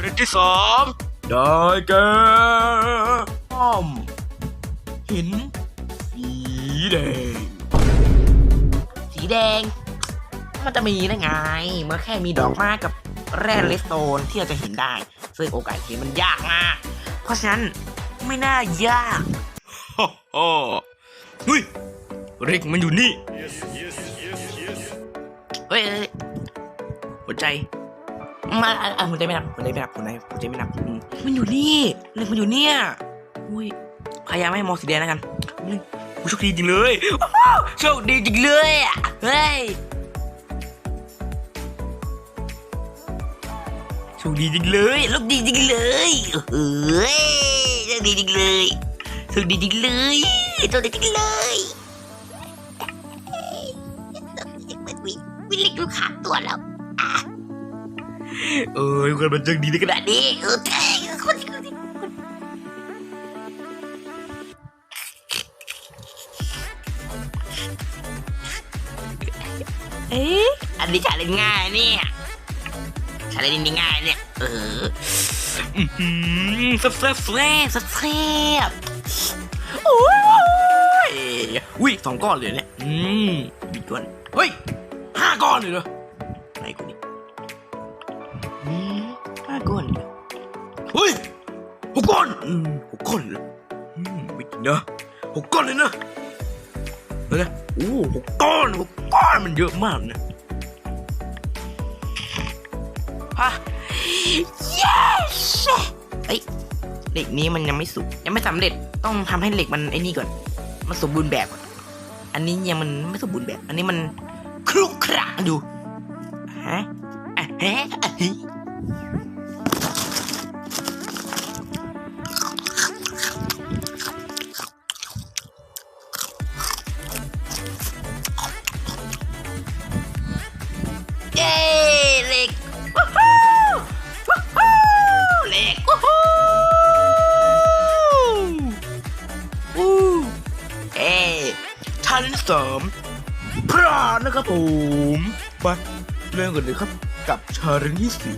เรื่องที่สองได้แก่ป้อมหินสีแดง สีแดง มันจะมีได้ไง เมื่อแค่มีดอกไม้กับแร่เลสโตนที่เราจะเห็นได้ ซึ่งโอกาสเห็นมันยากมาก เพราะฉะนั้นไม่น่ายากฮ่าฮ่าเฮ้ยเร็กมันอยู่นี่ เฮ้ยเอ้ยหัวใจ มาอะอะหัวใจไม่นับหัวใจไม่นับหัวใจหัวใจไม่นับอืมมันอยู่นี่เล็กมันอยู่เนี่ยอุ้ยพยายามไม่ให้มองสีแดงแล้วกันนี่กูโชคดีจริงเลยว้าวโชคดีจริงเลยอะเฮ้ยโชคดีจริงเลยโชคดีจริงเลยเฮ้ยโชคดีจริงเลยโชคดีจริงเลยโชคดีจริงเลยวิวิลลิกลูกขาดตัวแล้ว เอ้ยคนมันโชคดีในขนาดนี้เออแท้คนคนเอ๊ะอันนี้ชาเล่นง่ายเนี่ยชาเลนจ์นี่ง่ายเนี่ย เอออือหือแซ่บแซ่บแซ่บแซ่บแซ่บโอ้ยอุ้ยสองก้อนเลยเนี่ย อืมมีก้อนเฮ้ยห้าก้อนเลยเหรอไหนกูนี่ ห้าก้อนเลยเหรอเฮ้ยหกก้อนอืมหกก้อนเลยอืมไม่จริงนะหกก้อนเลยนะเฮ้ยนะโอ้หกก้อนหกก้อนมันเยอะมากนะฮะ yes เอ้ยเหล็กนี้มันยังไม่สุกยังไม่สำเร็จต้องทำให้เหล็กมันไอ้นี่ก่อน มันสมบูรณ์แบบก่อนอันนี้ยังมันไม่สมบูรณ์แบบ อันนี้มันครุขระดูฮะอะฮะอะฮิ เย้เหล็กว้าวว้าวเหล็กว้าวอู้เอ๊ชั้นสามพรานนะครับผมไป เริ่มกันเลยครับ กับชาเลนจ์ที่สี่